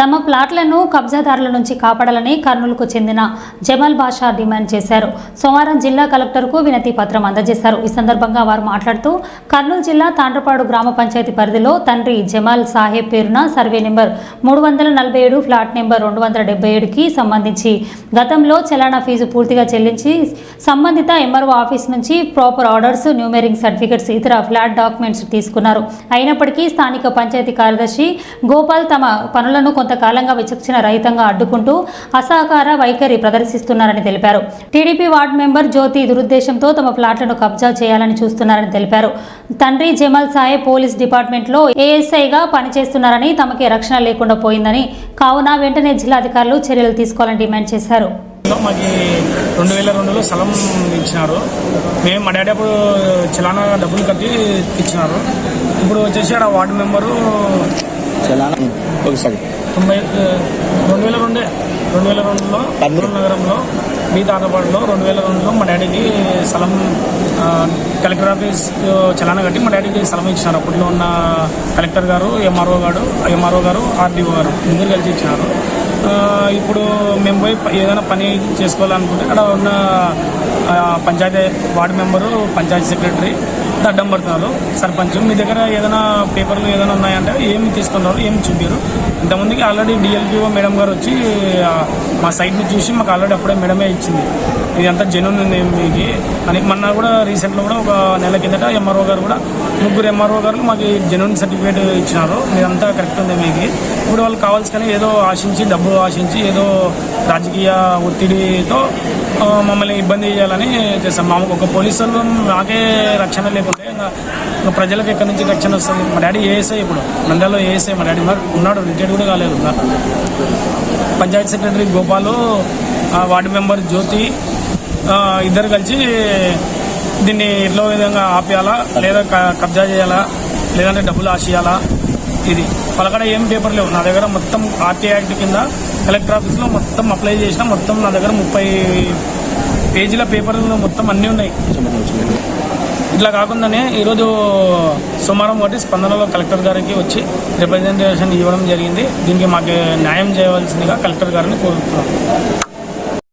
తమ ప్లాట్లను కబ్జాదారుల నుంచి కాపాడాలని కర్నూలుకు చెందిన జమల్ బాషా డిమాండ్ చేశారు. సోమవారం జిల్లా కలెక్టర్కు వినతి పత్రం అందజేశారు. ఈ సందర్భంగా వారు మాట్లాడుతూ కర్నూలు జిల్లా తాండ్రపాడు గ్రామ పంచాయతీ పరిధిలో తండ్రి జమాల్ సాహెబ్ పేరున సర్వే నెంబర్ మూడు వందల నలభై ఏడు ఫ్లాట్ నెంబర్ రెండు వందల డెబ్బై ఏడుకి సంబంధించి గతంలో చలానా ఫీజు పూర్తిగా చెల్లించి సంబంధిత ఎంఆర్ఓ ఆఫీస్ నుంచి ప్రాపర్ ఆర్డర్స్ న్యూమెరింగ్ సర్టిఫికెట్స్ ఇతర ఫ్లాట్ డాక్యుమెంట్స్ తీసుకున్నారు. అయినప్పటికీ స్థానిక పంచాయతీ కార్యదర్శి గోపాల్ తమ పనులను కొంత కొంతకాలంగా విచక్షణ రహితంగా అడ్డుకుంటూ అసహకార వైఖరి ప్రదర్శిస్తున్నారని తెలిపారు. టీడీపీ వార్డు మెంబర్ జ్యోతి దురుద్దేశంతో తమ ఫ్లాట్లను కబ్జా చేయాలని చూస్తున్నారని తెలిపారు. తండ్రి జమల్ సాయే పోలీస్ డిపార్ట్మెంట్లో ఏఎస్ఐగా పనిచేస్తున్నారని తమకి రక్షణ లేకుండా పోయిందని కావున వెంటనే జిల్లాధికారులు చర్యలు తీసుకోవాలని డిమాండ్ చేశారు. మాకు రెండు వేల రెండులో స్థలం ఇచ్చినారు. మేము మా డాడీ అప్పుడు చలానా డబ్బులు కట్టి ఇచ్చినారు. ఇప్పుడు వచ్చేసి ఆడ వార్డు మెంబరు చలానా? ఒకసారి తొంభై రెండు వేల రెండే రెండు వేల రెండులో కర్నూలు నగరంలో మీ తాతపాడులో రెండు వేల రెండులో మా డాడీకి స్థలం కలెక్టర్ ఆఫీస్ చలానా కట్టి మా డాడీకి స్థలం ఇచ్చినారు. అప్పట్లో ఉన్న కలెక్టర్ గారు ఎంఆర్ఓ గారు ఎంఆర్ఓ గారు ఆర్డీఓ గారు ముగ్గురు కలిసి ఇచ్చినారు. ఇప్పుడు మేము పోయి ఏదైనా పని చేసుకోవాలనుకుంటే అక్కడ ఉన్న panchayat ward member panchayat secretary దడ్డం పడుతున్నారు. సర్పంచ్ మీ దగ్గర ఏదైనా పేపర్లు ఏదైనా ఉన్నాయంటే ఏమి తీసుకున్నారు ఏమి చూపారు? ఇంతకుముందుకి ఆల్రెడీ డిఎల్పిఓ మేడం గారు వచ్చి మా సైట్ని చూసి మాకు ఆల్రెడీ అప్పుడే మేడమే ఇచ్చింది. ఇదంతా జెన్యున్ ఉంది మీకు. అని మొన్న కూడా రీసెంట్లో కూడా ఒక నెల కిందట ఎంఆర్ఓ గారు కూడా ముగ్గురు ఎంఆర్ఓ గారు మాకు జెన్యున్ సర్టిఫికేట్ ఇచ్చినారు. మీదంతా కరెక్ట్ ఉంది మీకు. ఇప్పుడు వాళ్ళు కావాల్సిన కానీ ఏదో ఆశించి డబ్బు ఆశించి ఏదో రాజకీయ ఒత్తిడితో మమ్మల్ని ఇబ్బంది చేయాలని చేస్తాం. మాకు ఒక పోలీసు వాళ్ళు మాకే రక్షణ లేకుంటే ఇంకా ప్రజలకు ఎక్కడి నుంచి రక్షణ వస్తుంది? మా డాడీ ఏఎస్ఐ ఇప్పుడు. నంద్యాలలో ఏఎస్ఐ మా డాడీ ఉన్నారు. ఉన్నాడు. రిటైర్డ్ కూడా కాలేదు పంచాయతీ సెక్రటరీ గోపాలు ఆ, వార్డు మెంబర్ జ్యోతి ఇద్దరు కలిసి దీన్ని ఎట్లో విధంగా ఆపేయాలా? లేదా క- కబ్జా చేయాలా? లేదంటే డబ్బులు ఆశియాలా? ఇది. పలకడ ఏం పేపర్ లేవు. నా దగ్గర మొత్తం ఆర్టీ యాక్ట్ కింద కలెక్టర్ ఆఫీస్లో మొత్తం అప్లై చేసిన మొత్తం నా దగ్గర ముప్పై పేజీల పేపర్లు మొత్తం అన్నీ ఉన్నాయి. ఇట్లా కాకుండానే ఈరోజు సోమవారం ఒకటి స్పందనలో కలెక్టర్ గారికి వచ్చి రిప్రజెంటేషన్ ఇవ్వడం జరిగింది. దీనికి మాకు న్యాయం చేయవలసిందిగా కలెక్టర్ గారిని కోరుతున్నాం.